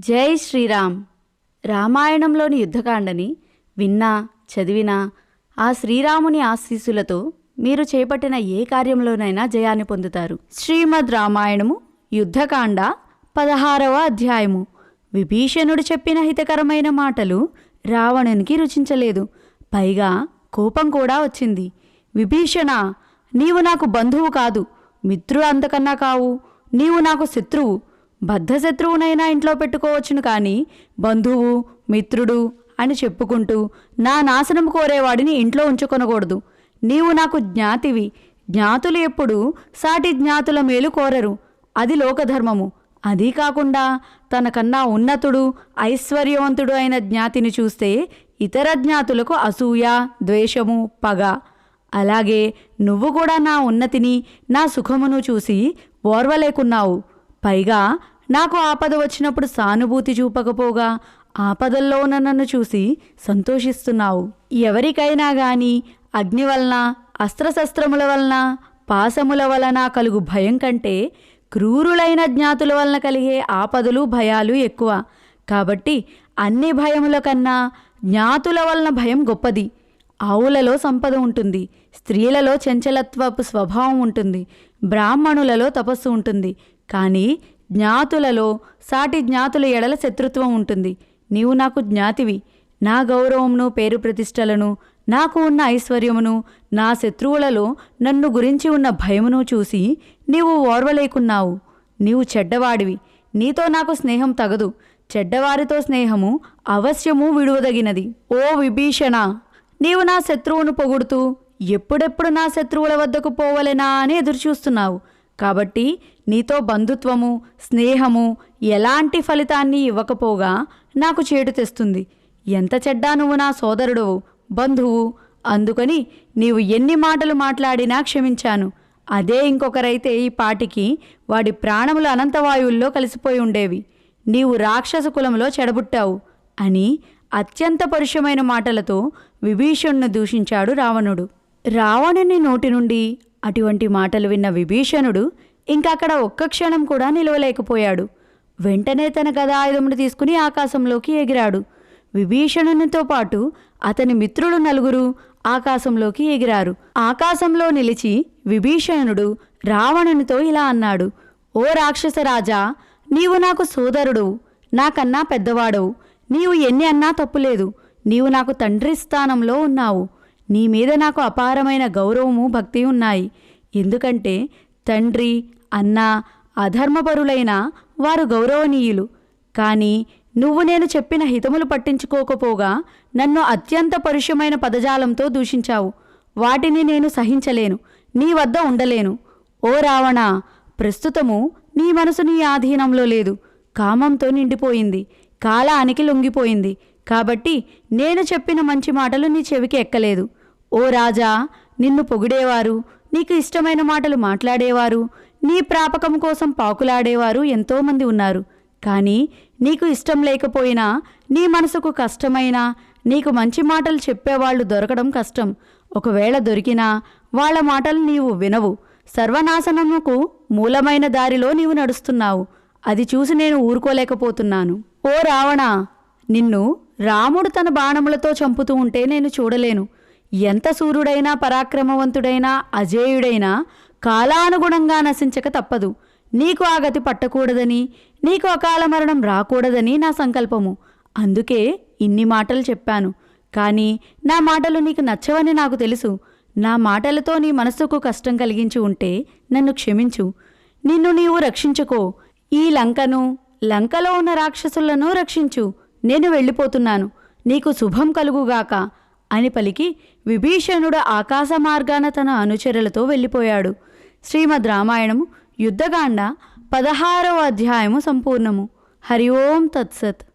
జై శ్రీరామ్. రామాయణంలోని యుద్ధకాండని విన్నా చదివినా ఆ శ్రీరాముని ఆశీస్సులతో మీరు చేపట్టిన ఏ కార్యంలోనైనా జయాన్ని పొందుతారు. శ్రీమద్ రామాయణము యుద్ధకాండ పదహారవ అధ్యాయము. విభీషణుడు చెప్పిన హితకరమైన మాటలు రావణునికి రుచించలేదు. పైగా కోపం కూడా వచ్చింది. విభీషణ నీవు నాకు బంధువు కాదు. మిత్రుడు అంతకన్నా కావు. నీవు నాకు శత్రువు. బద్ధశత్రువునైనా ఇంట్లో పెట్టుకోవచ్చును కానీ బంధువు మిత్రుడు అని చెప్పుకుంటూ నా నాశనం కోరేవాడిని ఇంట్లో ఉంచుకొనకూడదు. నీవు నాకు జ్ఞాతివి. జ్ఞాతులు ఎప్పుడూ సాటి జ్ఞాతుల మేలు కోరరు. అది లోకధర్మము. అదీ కాకుండా తనకన్నా ఉన్నతుడు ఐశ్వర్యవంతుడు అయిన జ్ఞాతిని చూస్తే ఇతర జ్ఞాతులకు అసూయ ద్వేషము పగ. అలాగే నువ్వు కూడా నా ఉన్నతిని నా సుఖమును చూసి ఓర్వలేకున్నావు. పైగా నాకు ఆపద వచ్చినప్పుడు సానుభూతి చూపకపోగా ఆపదల్లో ఉన్న నన్ను చూసి సంతోషిస్తున్నావు. ఎవరికైనా గాని అగ్ని వలన అస్త్రశస్త్రముల వలన పాశముల వలన కలుగు భయం కంటే క్రూరులైన జ్ఞాతుల వలన కలిగే ఆపదలు భయాలు ఎక్కువ. కాబట్టి అన్ని భయముల కన్నా జ్ఞాతుల వలన భయం గొప్పది. ఆవులలో సంపద ఉంటుంది స్త్రీలలో చంచలత్వపు స్వభావం ఉంటుంది బ్రాహ్మణులలో తపస్సు ఉంటుంది కానీ జ్ఞాతులలో సాటి జ్ఞాతుల ఎడల శత్రుత్వం ఉంటుంది. నీవు నాకు జ్ఞాతివి. నా గౌరవమును పేరు ప్రతిష్టలను నాకు ఉన్న ఐశ్వర్యమును నా శత్రువులలో నన్ను గురించి ఉన్న భయమును చూసి నీవు ఓర్వలేకున్నావు. నీవు చెడ్డవాడివి. నీతో నాకు స్నేహం తగదు. చెడ్డవారితో స్నేహము అవశ్యము విడువదగినది. ఓ విభీషణ! నీవు నా శత్రువును పొగుడుతూ ఎప్పుడెప్పుడు నా శత్రువుల వద్దకు పోవలెనా అని ఎదురుచూస్తున్నావు. కాబట్టి నీతో బంధుత్వము స్నేహము ఎలాంటి ఫలితాన్ని ఇవ్వకపోగా నాకు చేటు తెస్తుంది. ఎంత చెడ్డా నువ్వు నా సోదరుడవు బంధువు. అందుకని నీవు ఎన్ని మాటలు మాట్లాడినా క్షమించాను. అదే ఇంకొకరైతే ఈ పాటికి వాడి ప్రాణములు అనంతవాయువుల్లో కలిసిపోయి ఉండేవి. నీవు రాక్షస కులంలో చెడబుట్టావు అని అత్యంత పరుషమైన మాటలతో విభీషణ్ణు దూషించాడు రావణుడు. రావణుని నోటి నుండి అటువంటి మాటలు విన్న విభీషణుడు ఇంకక్కడ ఒక్క క్షణం కూడా నిలవలేకపోయాడు. వెంటనే తన గదాయుధమును తీసుకుని ఆకాశంలోకి ఎగిరాడు. విభీషణునితో పాటు అతని మిత్రులు నలుగురు ఆకాశంలోకి ఎగిరారు. ఆకాశంలో నిలిచి విభీషణుడు రావణునితో ఇలా అన్నాడు ఓ రాక్షసరాజా నీవు నాకు సోదరుడు నాకన్నా పెద్దవాడవు. నీవు ఎన్ని అన్నా తప్పులేదు. నీవు నాకు తండ్రి స్థానంలో ఉన్నావు. నీ మీద నాకు అపారమైన గౌరవము భక్తి ఉన్నాయి. ఎందుకంటే తండ్రి అన్న అధర్మపరులైన వారు గౌరవనీయులు. కానీ నువ్వు నేను చెప్పిన హితములు పట్టించుకోకపోగా నన్ను అత్యంత పరుషమైన పదజాలంతో దూషించావు. వాటిని నేను సహించలేను నీ వద్ద ఉండలేను. ఓ రావణ ప్రస్తుతము నీ మనసు నీ ఆధీనంలో లేదు. కామంతో నిండిపోయింది కాలానికి లొంగిపోయింది. కాబట్టి నేను చెప్పిన మంచి మాటలు నీ చెవికి ఎక్కలేదు. ఓ రాజా నిన్ను పొగిడేవారు నీకు ఇష్టమైన మాటలు మాట్లాడేవారు నీ ప్రాపకం కోసం పాకులాడేవారు ఎంతోమంది ఉన్నారు. కానీ నీకు ఇష్టం లేకపోయినా నీ మనసుకు కష్టమైనా నీకు మంచి మాటలు చెప్పేవాళ్ళు దొరకడం కష్టం. ఒకవేళ దొరికినా వాళ్ళ మాటలు నీవు వినవు. సర్వనాశనముకు మూలమైన దారిలో నీవు నడుస్తున్నావు. అది చూసి నేను ఊరుకోలేకపోతున్నాను. ఓ రావణ నిన్ను రాముడు తన బాణములతో చంపుతూ ఉంటే నేను చూడలేను. ఎంత సూర్యుడైనా పరాక్రమవంతుడైనా అజేయుడైనా కాలానుగుణంగా నశించక తప్పదు. నీకు ఆ గతి పట్టకూడదని నీకు అకాల మరణం రాకూడదని నా సంకల్పము. అందుకే ఇన్ని మాటలు చెప్పాను. కానీ నా మాటలు నీకు నచ్చవని నాకు తెలుసు. నా మాటలతో నీ మనస్సుకు కష్టం కలిగించి ఉంటే నన్ను క్షమించు. నిన్ను నీవు రక్షించుకో. ఈ లంకను లంకలో ఉన్న రాక్షసులను రక్షించు. నేను వెళ్ళిపోతున్నాను. నీకు శుభం కలుగుగాక. అని పలికి విభీషణుడు ఆకాశ మార్గాన తన అనుచరులతో వెళ్ళిపోయాడు. శ్రీమద్ రామాయణము యుద్ధకాండ పదహారవ అధ్యాయము సంపూర్ణము. హరి ఓం తత్సత్.